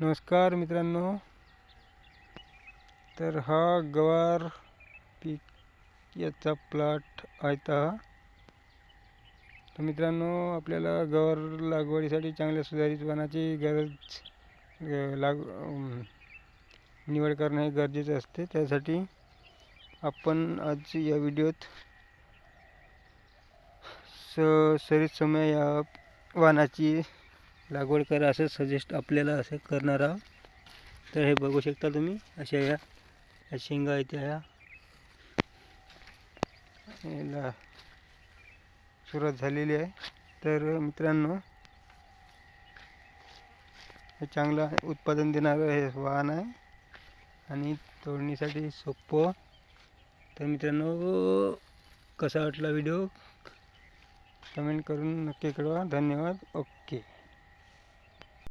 नमस्कार मित्रांनो. तर हा गवार पीक याचा प्लॉट आयता तर मित्रांनो आपल्याला गवार लागवडीसाठी चांगल्या सुधारित वाणाची गरज लाग निवड करणे हे गरजेचं असते. त्यासाठी आपण आज या व्हिडिओत स सरित समय या वाणाची लागवड करा असं सजेस्ट आपल्याला असं करणार आहोत. तर हे बघू शकता तुम्ही अशा या शेंगा आहेत ह्या याला सुरुवात झालेली आहे. तर मित्रांनो हे चांगलं उत्पादन देणारं हे वाहन आहे. आणि तोडणीसाठी सोपं तर मित्रांनो कसा वाटला व्हिडिओ? कमेंट करून नक्की कळवा. धन्यवाद. ओके.